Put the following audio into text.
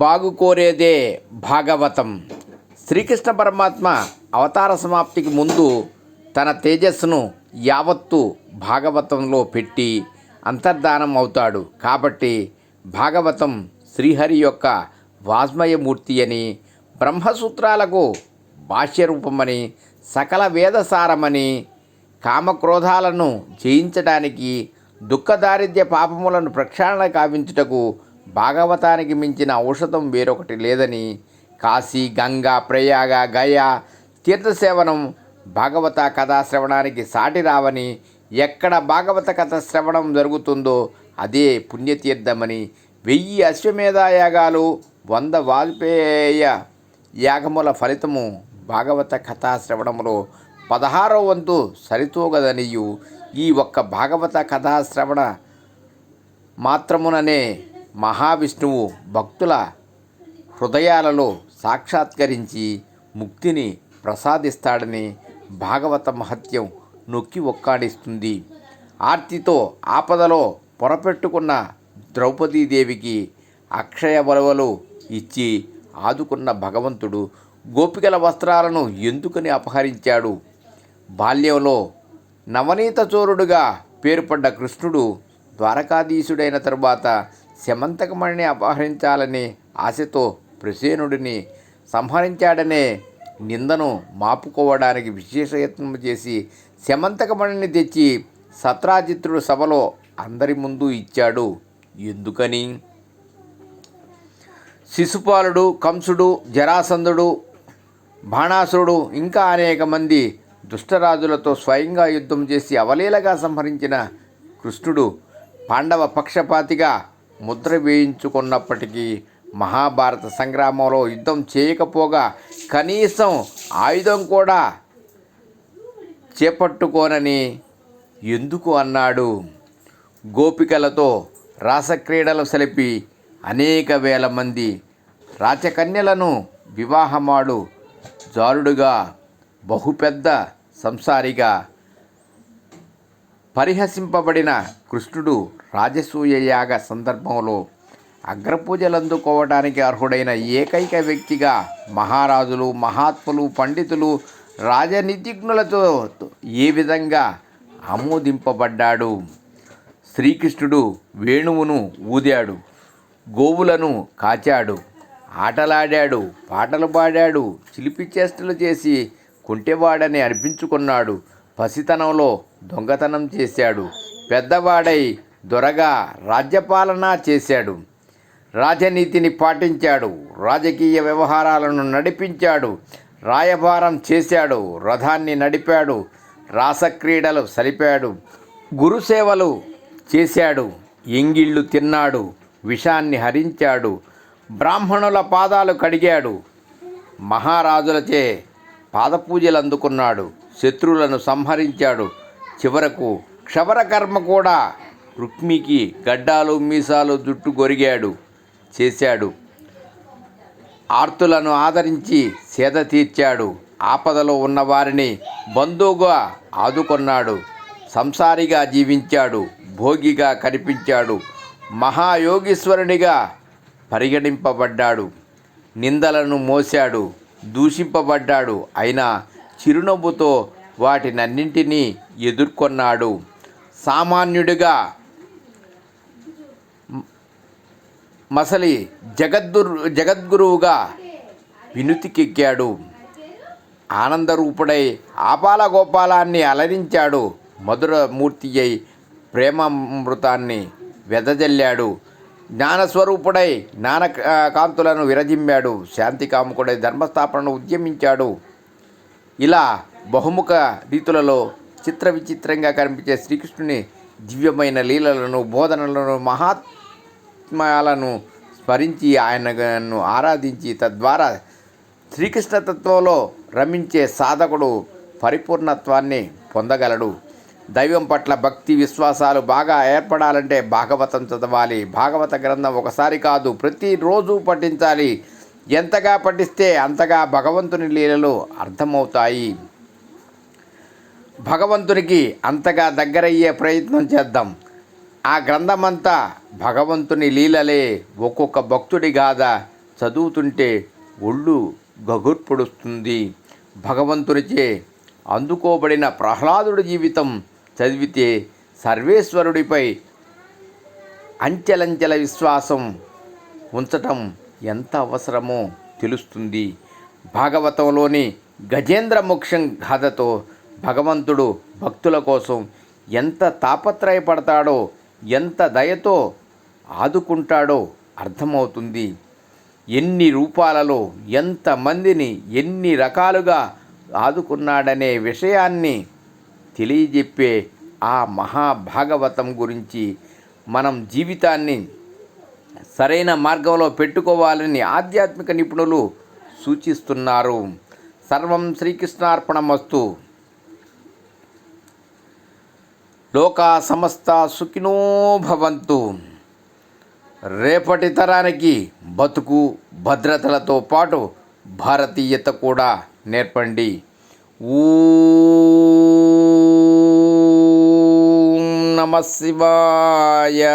బాగు కోరేదే భాగవతం. శ్రీకృష్ణ పరమాత్మ అవతార సమాప్తికి ముందు తన తేజస్సును యావత్తు భాగవతంలో పెట్టి అంతర్ధానం అవుతాడు. కాబట్టి భాగవతం శ్రీహరి యొక్క వాజ్మయమూర్తి అని బ్రహ్మసూత్రాలకు భాష్యరూపమని సకల వేదసారమని కామక్రోధాలను జయించడానికి దుఃఖదారిద్ర్య పాపములను ప్రక్షాళన కావించుటకు భాగవతానికి మించిన ఔషధం వేరొకటి లేదని కాశీ గంగా ప్రయాగ గయా తీర్థసేవనం భాగవత కథా శ్రవణానికి సాటి రావని ఎక్కడ భాగవత కథ శ్రవణం జరుగుతుందో అదే పుణ్యతీర్థమని వెయ్యి అశ్వమేధ యాగాలు వంద వాల్పేయ యాగముల ఫలితము భాగవత కథా శ్రవణములో పదహారో వంతు సరితూగదనియు ఈ ఒక్క భాగవత కథా శ్రవణ మాత్రముననే మహావిష్ణువు భక్తుల హృదయాలలో సాక్షాత్కరించి ముక్తిని ప్రసాదిస్తాడని భాగవత మహత్యం నొక్కి ఒక్కాడిస్తుంది. ఆర్తితో ఆపదలో పొరపెట్టుకున్న ద్రౌపదీదేవికి అక్షయ వలవలు ఇచ్చి ఆదుకున్న భగవంతుడు గోపికల వస్త్రాలను ఎందుకని అపహరించాడు? బాల్యంలో నవనీత చోరుడుగా పేరుపడ్డ కృష్ణుడు ద్వారకాధీశుడైన తరువాత శమంతకమణిని అపహరించాలని ఆశతో ప్రసేనుడిని సంహరించాడనే నిందను మాపుకోవడానికి విశేష యత్నం చేసి శమంతకమణిని తెచ్చి సత్రాజిత్రుడు సభలో అందరి ముందు ఇచ్చాడు. ఎందుకని? శిశుపాలుడు కంసుడు జరాసంధుడు బాణాసురుడు ఇంకా అనేక మంది దుష్టరాజులతో స్వయంగా యుద్ధం చేసి అవలీలగా సంహరించిన కృష్ణుడు పాండవ పక్షపాతిగా ముద్ర వేయించుకున్నప్పటికీ మహాభారత సంగ్రామంలో యుద్ధం చేయకపోగా కనీసం ఆయుధం కూడా చేపట్టుకోనని ఎందుకు అన్నాడు? గోపికలతో రాసక్రీడలు సలిపి అనేక వేల మంది రాచకన్యలను వివాహమాడు జారుడుగా బహుపెద్ద సంసారిగా పరిహసింపబడిన కృష్ణుడు రాజసూయ యాగ సందర్భంలో అగ్రపూజలందుకోవడానికి అర్హుడైన ఏకైక వ్యక్తిగా మహారాజులు మహాత్ములు పండితులు రాజనీతిజ్ఞులతో ఏ విధంగా ఆమోదింపబడ్డాడు? శ్రీకృష్ణుడు వేణువును ఊదాడు గోవులను కాచాడు ఆటలాడాడు పాటలు పాడాడు చిలిపి చేష్టలు చేసి కుంటెవాడని అనిపించుకున్నాడు పసితనంలో దొంగతనం చేశాడు. పెద్దవాడై దొరగా రాజ్యపాలన చేశాడు. రాజనీతిని పాటించాడు. రాజకీయ వ్యవహారాలను నడిపించాడు. రాయభారం చేశాడు. రథాన్ని నడిపాడు. రాసక్రీడలు సలిపాడు గురుసేవలు చేశాడు. ఎంగిళ్ళు తిన్నాడు. విషాన్ని హరించాడు. బ్రాహ్మణుల పాదాలు కడిగాడు. మహారాజులచే పాదపూజలు అందుకున్నాడు శత్రువులను సంహరించాడు. చివరకు క్షవరకర్మ కూడా రుక్మికి గడ్డాలు మీసాలు జుట్టు గొరిగాడు చేశాడు. ఆర్తులను ఆదరించి సేద తీర్చాడు. ఆపదలో ఉన్నవారిని బంధువుగా ఆదుకొన్నాడు. సంసారిగా జీవించాడు. భోగిగా కనిపించాడు. మహాయోగీశ్వరునిగా పరిగణింపబడ్డాడు. నిందలను మోశాడు. దూషింపబడ్డాడు. అయినా చిరునవ్వుతో వాటినన్నింటినీ ఎదుర్కొన్నాడు. సామాన్యుడిగా మసలి జగద్గురు జగద్గురువుగా వినుతికెక్కాడు. ఆనందరూపుడై ఆపాల గోపాలాన్ని అలరించాడు. మధురమూర్తి అయి ప్రేమామృతాన్ని వెదజల్లాడు. జ్ఞానస్వరూపుడై జ్ఞాన కాంతులను విరజిమ్మాడు. శాంతి కాముకుడై ధర్మస్థాపనను ఉద్యమించాడు. ఇలా బహుముఖ రీతులలో చిత్ర విచిత్రంగా కనిపించే శ్రీకృష్ణుని దివ్యమైన లీలలను బోధనలను మహాత్మ్యాలను స్మరించి ఆయనను ఆరాధించి తద్వారా శ్రీకృష్ణతత్వంలో రమించే సాధకుడు పరిపూర్ణత్వాన్ని పొందగలడు. దైవం పట్ల భక్తి విశ్వాసాలు బాగా ఏర్పడాలంటే భాగవతం చదవాలి. భాగవత గ్రంథం ఒకసారి కాదు ప్రతిరోజు పఠించాలి. ఎంతగా పఠిస్తే అంతగా భగవంతుని లీలలు అర్థమవుతాయి. భగవంతునికి అంతగా దగ్గరయ్యే ప్రయత్నం చేద్దాం. ఆ గ్రంథమంతా భగవంతుని లీలలే ఒక్కొక్క భక్తుడి గాథ చదువుతుంటే ఒళ్ళు గగుర్పొడుస్తుంది. భగవంతునిచే అందుకోబడిన ప్రహ్లాదుడి జీవితం చదివితే సర్వేశ్వరుడిపై అంచెలంచెల విశ్వాసం ఉంచటం ఎంత అవసరమో తెలుస్తుంది. భాగవతంలోని గజేంద్ర మోక్షం గాథతో భగవంతుడు భక్తుల కోసం ఎంత తాపత్రయపడతాడో ఎంత దయతో ఆదుకుంటాడో అర్థమవుతుంది. ఎన్ని రూపాలలో ఎంతమందిని ఎన్ని రకాలుగా ఆదుకున్నాడనే విషయాన్ని తెలియజెప్పే ఆ మహాభాగవతం గురించి మనం జీవితాన్ని సరైన మార్గంలో పెట్టుకోవాలని ఆధ్యాత్మిక నిపుణులు సూచిస్తున్నారు. సర్వం శ్రీకృష్ణార్పణమస్తు. లోకా సమస్త సుఖినో భవంతు. రేపటి తరానికి బతుకు భద్రతలతో పాటు భారతీయత కూడా నేర్పండి. ఊ నమ శివాయ.